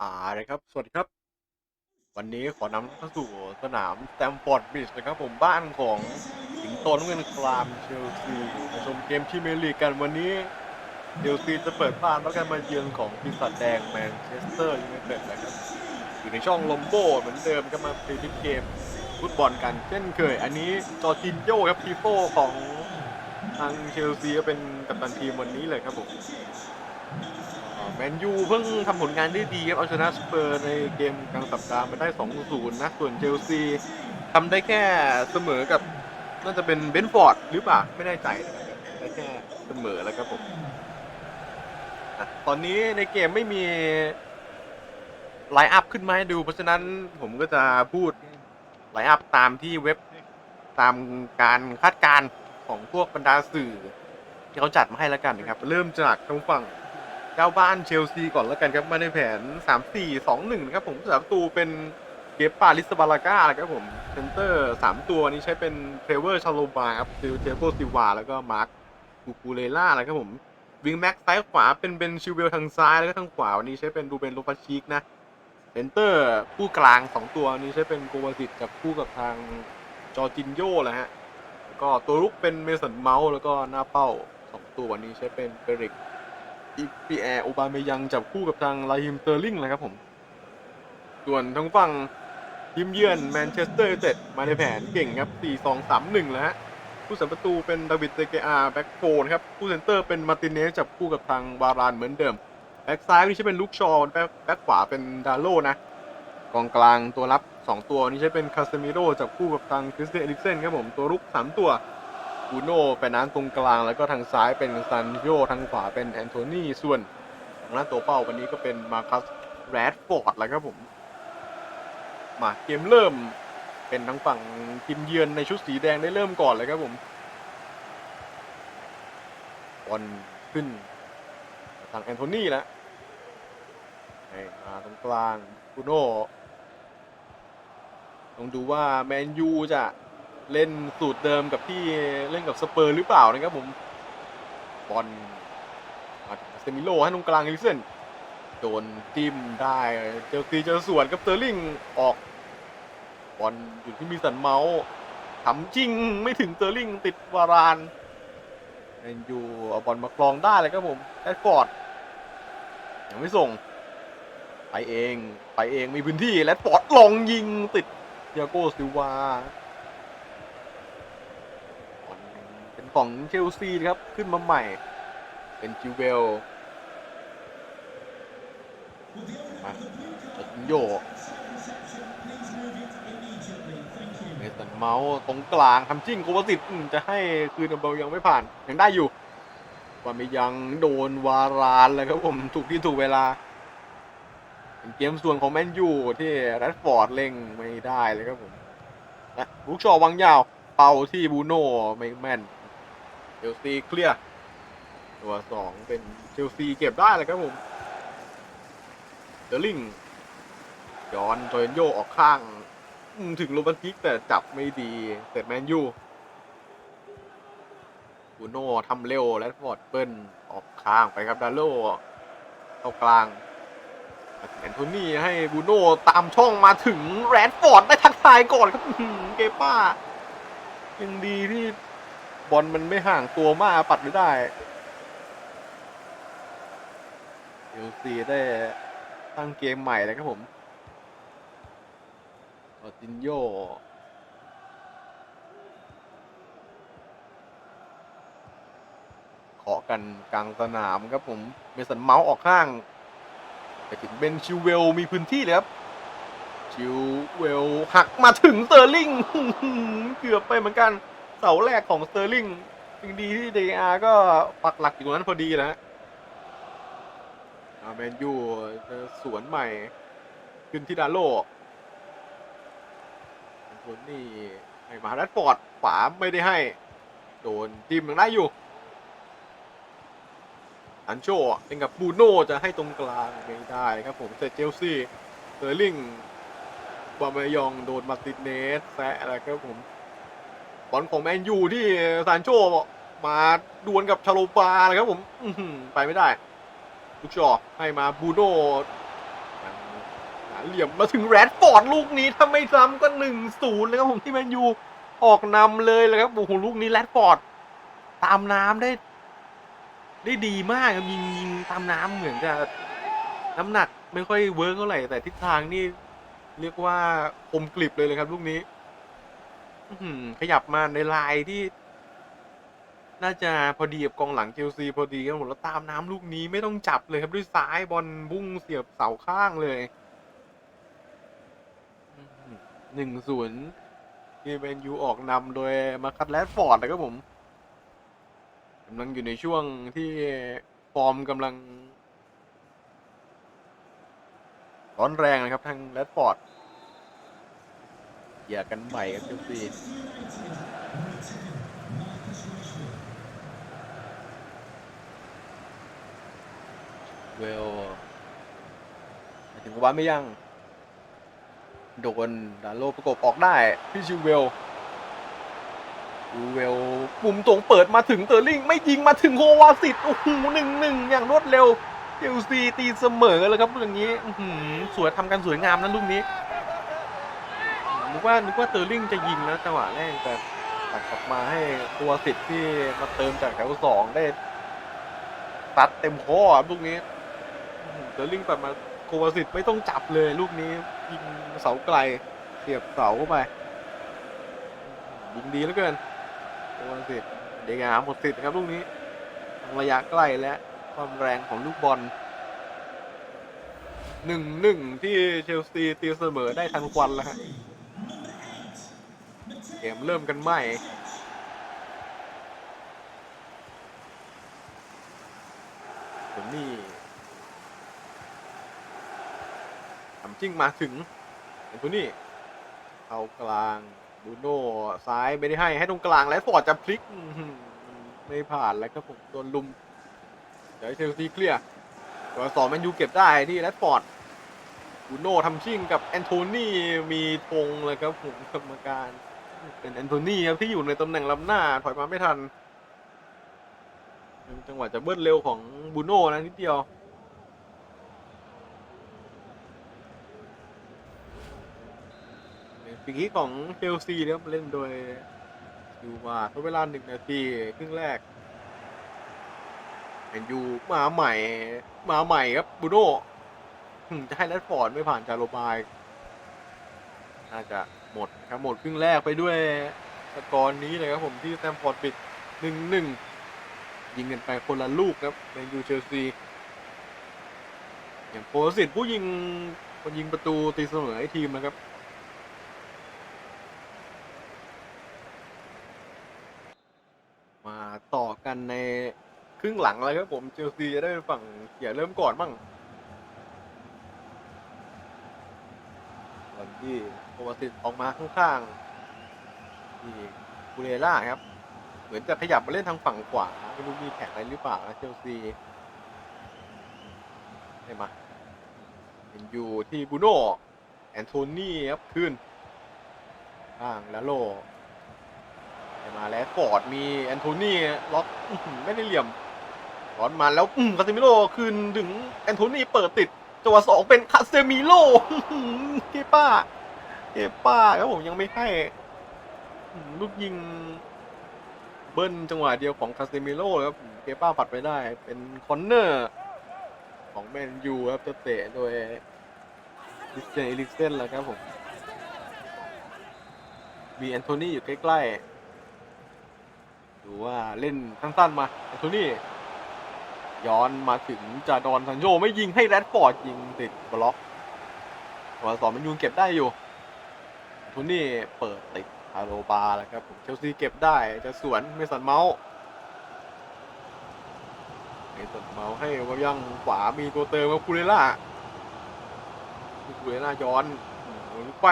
อ่านะครับ สวัสดีครับ วันนี้ขอนำเข้าสู่สนามแซมฟอร์ดบิชนะครับผมบ้านของ ตน้ำเงินคลามเชลซีมาชมเกมที่เมลีกกันวันนี้เชลซีจะเปิดบ้านแล้วกันมาเยือนของปีศาจแดงแมนเชสเตอร์ยูไนเต็ดนะครับอยู่ในช่องลมโบเหมือนเดิมก็มาพรีดิเกมฟุตบอลกันเช่นเคย อันนี้จอร์จินโยครับพีโฟของทางเชลซีก็เป็นกัปตันทีมวันนี้เลยครับผมแมนยูเพิ่งทำผลงานได้ดีครับเอาชนะสเปอร์ในเกมกลางสัปดาห์มาได้ 2-0 นะ ส่วนเชลซีทำได้แค่เสมอกับ น่าจะเป็นเบนฟอร์ดหรือเปล่าไม่แน่ใจนะครับได้แค่เสมอแล้วครับผมอะตอนนี้ในเกมไม่มีไลน์อัพขึ้นมาให้ดู เพราะฉะนั้นผมก็จะพูดไลน์อัพตามที่เว็บตามการคาดการณ์ของพวกบรรดาสื่อ ที่เขาจัดมาให้แล้วกันนะครับ เริ่มจากทางฝั่งเจ้าบ้านเชลซีก่อนแล้วกันครับมาในแผน 3 4 2 1นะครับผมสามประตูเป็น เกปปาลิสบาลาก้านะครับผมเซนเตอร์3ตัวนี้ใช้เป็นเทรเวอร์ชาโลบาครับซิลเทโกซิวาแล้วก็มาร์คกูกูเลล่านะครับผมวิงแม็กซ้ายขวาเป็นเป็นชิวเวลทางซ้ายแล้วก็ทางขวาวันนี้ใช้เป็นดูเบนโลฟาชิกนะเซนเตอร์คู่กลาง2ตัวนี้ใช้เป็นโกวาซิตกับคู่กับทางจอร์จินโยแหละฮะก็ตัวลุกเป็นเมสันเมาส์แล้วก็หน้าเป้าสองตัววันนี้ใช้เป็นเฟริกอีปีแอร์โอบาเมยังจับคู่กับทางไลฮิมเตอร์ลิงเลยครับผม ส่วนทางฝั่ง ทีมเยือนแมนเชสเตอร์ยูไนเต็ดมาในแผนเก่งครับ 4-2-3-1 แล้วฮะ ผู้สัมประตูเป็นดาวิดเตเกอาแบ็กโฟนครับ ผู้เซนเตอร์เป็นมาร์ตินเนสจับคู่กับทางวารานเหมือนเดิม แบ็กซ้ายนี่ใช้เป็นลูกชอแบ็กขวาเป็นดาโลนะ กองกลางตัวรับ 2 ตัวนี้ใช้เป็นคาเซมิโร่จับคู่กับทางคริสเตียนเอริกเซนครับผม ตัวรุก 3 ตัวบูโน่เป็นน้ำตรงกลาง แล้วก็ทางซ้ายเป็นซันโยทางขวาเป็นแอนโทนีส่วนทางด้านตัวเป้าวันนี้ก็เป็นมาคัสแรดฟอร์ดแล้วครับผม มาเกมเริ่ม เป็นทางฝั่งทีมเยือนในชุดสีแดงได้เริ่มก่อนเลยครับผมบอลขึ้นทางแอนโทนีแล้วให้มาตรงกลางบูโน่ต้องดูว่าแมนยูจะเล่นสูตรเดิมกับที่เล่นกับสเปอร์หรือเปล่านะครับผมบอลมาถึงเซมิโลให้ตรงกลางลิเซน โดนจิ้มได้เจอตีเจอสวนกับเตอร์ลิงออกบอลอยู่ที่มีสันเมาส์ทำจริงไม่ถึงเตอร์ลิงติดวารานแมนยูเอาบอลมาคลองได้เลยครับผมแอดฟอร์ดยังไม่ส่ง ไปเองไปเองมีพื้นที่และฟอดลองยิงติดเดียโกซิวาเป็นของเชลซีครับขึ้นมาใหม่ เป็นจิวเวล มาจอร์จินโยเมสันเมาส์ตรงกลางทำจิ้งโกวาสิตจะให้คืนเบลยังไม่ผ่าน ยังได้อยู่ว่าไม่ยังโดนวารานเลยครับผมถูกที่ถูกเวลาเป็นเกมส่วนของแมนยูที่แรดฟอร์ดเล่งไม่ได้เลยครับผมและลูกชอวางยาวเป่าที่บูโน่ไม่แม่นเชลซีเคลียร์ตัวสองเป็นเชลซีเก็บได้เลยครับผม เดอร์ลิงย้อนจอนโยออกข้าง ถึงโรบันติกแต่จับไม่ดีเสร็จแมนยูบูโน่ทำเร็วแรดฟอร์ดเปิ้ลออกข้างไปครับดาโลเข้ากลางแอนโทนี่ให้บูโน่ตามช่องมาถึงแรดฟอร์ดได้ทักทายก่อนครับเกป้า ยังดีที่บอลมันไม่ห่างตัวมากปัดไม่ได้เชลซีได้ ตั้งเกมใหม่เลยครับผมออตินโยเคาะกันกลางสนามครับผมเมสันเมาส์ออกข้าง ไปถึงเบนชิวเวล มีพื้นที่เลยครับ ชิวเวล หักมาถึงเซอร์ลิง เกือบไปเหมือนกัน เสาแรกของสเตอร์ลิงยังดีที่เดอาก็ปักหลักอยู่นั้นพอดีแล้วฮะ อาแมนยูเจอสวนใหม่ ขึ้นที่ดาโลแอนโทนี่ให้มาแรดฟอร์ดขวาไม่ได้ให้ โดนทีมยังได้อยู่ อันโชเล่นกับบูโน่จะให้ตรงกลางไม่ได้ครับผมเซเจลซีเซอร์ลิงบอมเมยองโดนมาติเนสแซะอะไรครับผมบอลของแมนยูที่ซานโชมาดวลกับชาโลปาเลยครับผมไปไม่ได้ ลูกชอให้มาบูโน่หาเหลี่ยมมาถึงแรดฟอร์ดลูกนี้ถ้าไม่ซ้ำก็หนึ่งศูนย์เลยครับผมที่แมนยูออกนำเลยเลยครับโอ้โหลูกนี้แรดฟอร์ดตามน้ำได้ ได้ดีมากครับยิงยิงตามน้ำเหมือนจะน้ำหนักไม่ค่อยเวิร์กเท่าไหร่แต่ทิศทางนี่เรียกว่าคมกริบเลยเลยครับ ลูกนี้ขยับมาในลายที่ น่าจะพอดีกับกองหลังเชลซีพอดีครับผมแล้วตามน้ำลูกนี้ไม่ต้องจับเลยครับด้วยซ้ายบอลบุ้งเสียบเสาข้างเลยหนึ่งศูนย์ที่เบนยูออกนำโดยมาคัตแรดฟอร์ดนะครับผมกำลังอยู่ในช่วงที่ฟอร์มกำลังร้อนแรงนะครับทางแรดฟอร์ดอย่ากันใหม่ครับเชลซี เวลมาถึงกบว่าไม่ยัง โดนดาโลประกบออกได้พี่ชิวเวลชิวเวลปุ่มตรงเปิดมาถึงเตอร์ลิง ไม่ยิงมาถึงโฮวาสิตโอ้โหหนึ่งหนึ่งอย่างรวดเร็วเชลซีตีเสมอเลยครับอย่างนี้อื้อหือสวยทำกันสวยงามนะลูกนี้นึกว่านึกว่าเตอร์ลิงจะยิงนะจังหวะแรกแต่ตัดกลับมาให้ตัวสิทธิ์ที่มาเติมจากแถวสองได้ตัดเต็มข้อครับลูกนี้ เดอร์ลิงตัดมาโควาสิตไม่ต้องจับเลย ลูกนี้ยิงเสาไกลเสียบเสาเข้าไปยิงดีเหลือเกินโควาสิตเดกาหมดสิทธิ์ครับลูกนี้ระยะใกล้และความแรงของลูกบอลหนึ่งหนึ่งที่เชลซีตีเสมอได้ทันควันแล้วฮะเกมเริ่มกันใหม่ผมนี่ทำจิ้งมาถึงเห็นตัวนี้เอากลางบูโน่ซ้ายไม่ได้ให้ให้ตรงกลางแล้วฟอร์ดจะพลิกไม่ผ่านแล้วครับผมโดนลุมเดี๋ยวเชลซีเคลียร์ตัวสองแมนยูเก็บได้ที่แรดฟอร์ดบูโน่ทำชิ่งกับแอนโทนีมีธงเลยครับผมกรรมการเป็นแอนโทนีครับที่อยู่ในตำแหน่งลำหน้าถอยมาไม่ทันจังหวะจะเบิ้ลเร็วของบูโน่นะนิดเดียว ปีกี้ของเชลซีนะครับเล่นโดยยูมาทดเวลาหนึ่งนาทีครึ่งแรกเห็นยูมาใหม่มาใหม่ครับบูโน่หึจะให้แรดฟอร์ดไม่ผ่านจาโรบายน่าจะหมดนะครับหมดครึ่งแรกไปด้วยสกอร์นี้เลยครับผมที่แซมฟอร์ดปิดหนึ่งหนึ่งยิงกันไปคนละลูกครับในยูเชลซีอย่างโปรสิตผู้ยิงคนยิงประตูตีเสมอให้ทีมนะครับ มาต่อกันใน ครึ่งหลังเลยครับผมเชลซีจะได้เป็นฝั่งอย่าเริ่มก่อนบ้างก่อนที่โปรสิตออกมาข้างๆที่บูเรล่าครับ เหมือนจะขยับมาเล่นทางฝั่งขวาไม่รู้มีแผนอะไรหรือเปล่านะเชลซีได้มาเห็นอยู่ที่บูโน่แอนโทนีครับขึ้นข้างแล้วโลได้มาแล้วฟอร์ดมีแอนโทนีล็อกไม่ได้เหลี่ยม ร้อนมาแล้วอืมคาเซมิโลคืนถึงแอนโทนีเปิดติดจังหวะสองเป็นคาเซมิโลอื้อหือเกป้าเกป้าครับผมยังไม่ให้ลูกยิงเบิ้ลจังหวะเดียวของคาเซมิโร่ครับเกป้าปัดไปได้เป็นคอนเนอร์ของแมนยูครับจะเตะโดยดิสเจนเอลิกเซนแล้วครับผมมีแอนโทนีอยู่ใกล้ๆดูว่าเล่นสั้นๆมาแอนโทนี ย้อนมาถึงจาดอนซันโยไม่ยิงให้แรดฟอร์ดยิงติดบล็อกหัวสองมันยูนเก็บได้อยู่แอนนี่เปิดติดฮาโลบาร์แล้วครับผมเชลซีเก็บได้จะสวนเมสันเมาส์เมสันเมาส์ให้วายังขวามีตัวเติมกับคูเรล่าคูเรล่าย้อนหมุนไป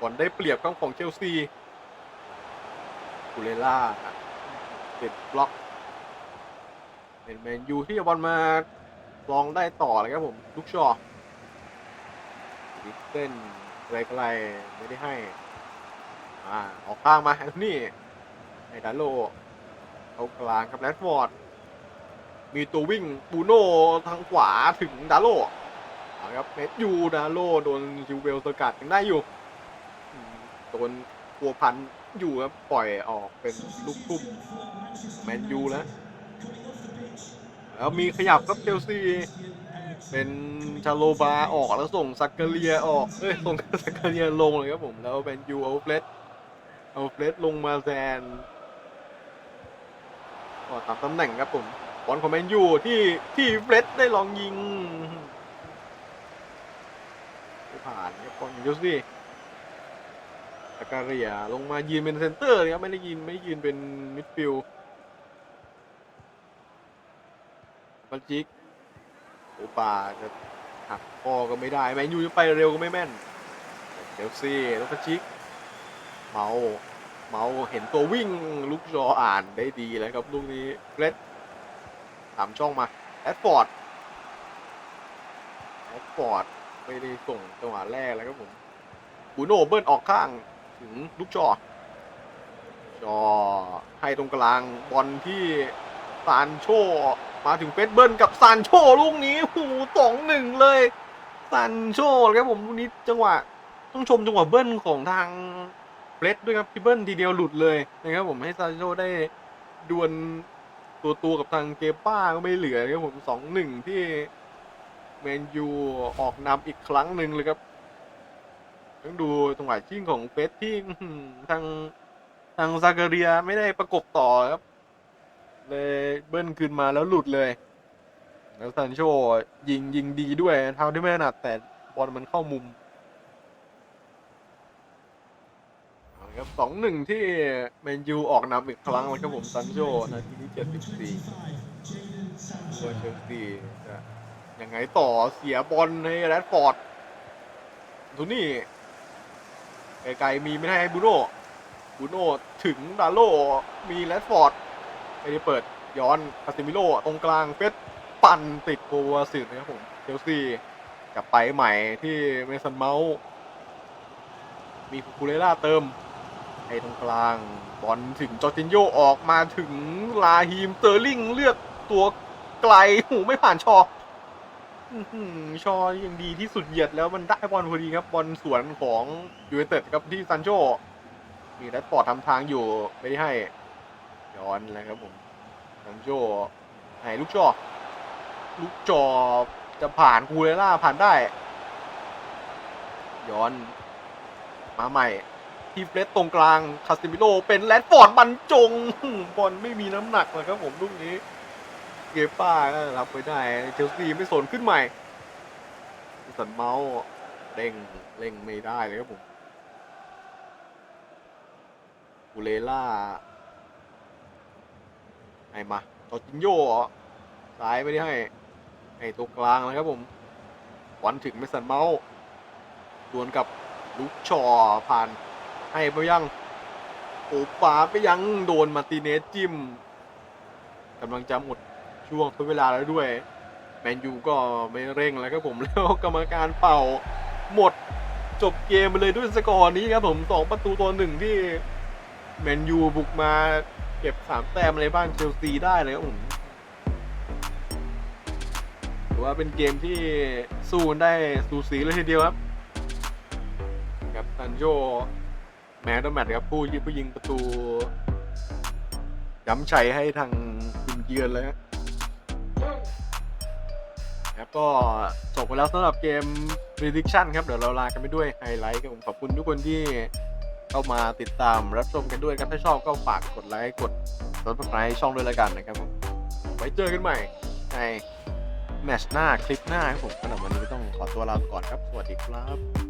ก่อนได้เปรียบข้างของเชลซีคูเรล่าติดบล็อก เป็นแมนยูที่บอลมาลองได้ต่อเลยครับผมลูกชอดิสเส้นไกลๆไม่ได้ให้อ่าออกข้างมาแอนโทนี่ไอดาโลเอากลางกับแรดฟอร์ด มีตัววิ่งบูโน่ทางขวาถึงดาโลครับเมสยูดาโลโดนซิวเวลสกัดยังได้อยู่โดนพัวพันอยู่ครับปล่อยออกเป็นลูกทุ่มแมนยูแล้ว แล้วมีขยับครับเชลซี เป็นชาโลบาออกแล้วส่งซักเกเรียออกเอ้ยส่งซักเกเรียลงเลยครับผม แล้วเป็นยูเอาเฟลตเอาเฟลตลงมาแทนก็ตามตำแหน่งครับผมบอลของแมนยูที่ที่เฟลตได้ลองยิงผ่านครับบอลยูซี่ซักเกเรียลงมายืนเป็นเซนเตอร์เลยครับไม่ได้ยืนไม่ได้ยืนเป็นมิดฟิลด์ บัลจิกโอปาจะหักคอก็ไม่ได้ แมนยูจะไปเร็วก็ไม่แม่นเชลซีแล้วก็ชิกเมาเมาเห็นตัววิ่งลูกจออ่านได้ดีแล้วครับลูกนี้เกรดถามช่องมาแอดฟอร์ดแอดฟอร์ดไม่ได้ส่งจังหวะแรกแล้วครับผมบูโนเบิ้ลออกข้างถึงลูกจอจอให้ตรงกลางบอลที่ซานโช มาถึงเฟสเบิร์นกับซานโชลูกนี้หูสองหนึ่งเลยซานโชครับผมลูกนี้จังหวะต้องชมจังหวะเบิ้ลของทางเฟรดด้วยครับพี่เบิ้ลทีเดียวหลุดเลยนะครับผมให้ซานโชได้ดวลตัวตัวๆกับทางเกป้าก็ไม่เหลือครับผมสองหนึ่งที่แมนยูออกนำอีกครั้งหนึ่งเลยครับต้องดูจังหวะชิ่งของเฟสที่ทางทางซากาเรียไม่ได้ประกบต่อครับ เลยเบิ้ลคืนมาแล้วหลุดเลย แล้วซันโชยิงยิงดีด้วยเท่าที่ไม่ถนัดแต่บอลมันเข้ามุมครับสองหนึ่งที่แมนยูออกนำอีกครั้งแล้วครับผมซันโชนาทีที่เจ็ดสิบสี่ตัวเชลซีจะยังไงต่อเสียบอลให้แรดฟอร์ดทูนี่ไกลๆมีไม่ให้บูโน่บูโน่ถึงดาโลมีแรดฟอร์ด ไม่ได้เปิดย้อนคาซิมิโลตรงกลางเฟสปั่นติดโควาสิตนะครับผมเชลซีกลับไปใหม่ที่เมสันเมาส์มีคูเลล่าเติมไอ้ตรงกลางบอลถึงจอร์จินโยออกมาถึงลาฮีมเตอร์ลิงเลือกตัวไกลหูไม่ผ่านชอชอยังดีที่สุดเหยียดแล้วมันได้บอลพอดีครับ บอลสวนของยูเวนเต็ดครับที่ซันโชมีแรดฟอร์ดทำทางอยู่ไม่ได้ให้ ย้อนแล้วครับผมซันโจให้ลูกจอลูกจอจะผ่านคูเรล่าผ่านได้ ย้อนมาใหม่ที่เฟรดตรงกลางคาสติมิโลเป็นแรดฟอร์ดบรรจงบอลไม่มีน้ำหนักเลยครับผมลูกนี้ เกป้าก็รับไปได้เชลซีไม่สนขึ้นใหม่สันเมาส์เร่งเร่งไม่ได้เลยครับผมคูเรล่า ให้มาจอจินโยเหรอซ้ายไม่ได้ให้ให้ตัวกลางนะครับผมบอลถึงไม่สันเมาส์ดวลกับลูกชอผ่านให้ไปยังโอปาไปยังโดนมาติเนสจิ้มกำลังจะหมดช่วงทดเวลาแล้วด้วยแมนยูก็ไม่เร่งแล้วครับผมแล้วกรรมการเป่าหมดจบเกมไปเลยด้วยสกอร์นี้ครับผมสองประตูตัวหนึ่งที่แมนยูบุกมา เก็บสามแต้มในบ้านเชลซีได้เลยครับผมถือว่าเป็นเกมที่สู้กันได้สูสีเลยทีเดียวครับครับซันโยแมนดแมตครับผู้ยิงผู้ยิงประตูย้ำชัยให้ทางทีมเยือนเลยครับก็จบไปแล้วสำหรับเกม prediction ครับ เดี๋ยวเราลากันไปด้วยไฮไลท์ครับผมขอบคุณทุกคนที่ เข้ามาติดตามรับชมกันด้วยครับถ้าชอบก็ฝากกดไลค์กดติดตามในช่องด้วยแล้วกันนะครับผมไว้เจอกันใหม่ในแมชหน้าคลิปหน้าครับผมสำหรับวันนี้ก็ต้องขอตัวลาไปก่อนครับ สวัสดีครับ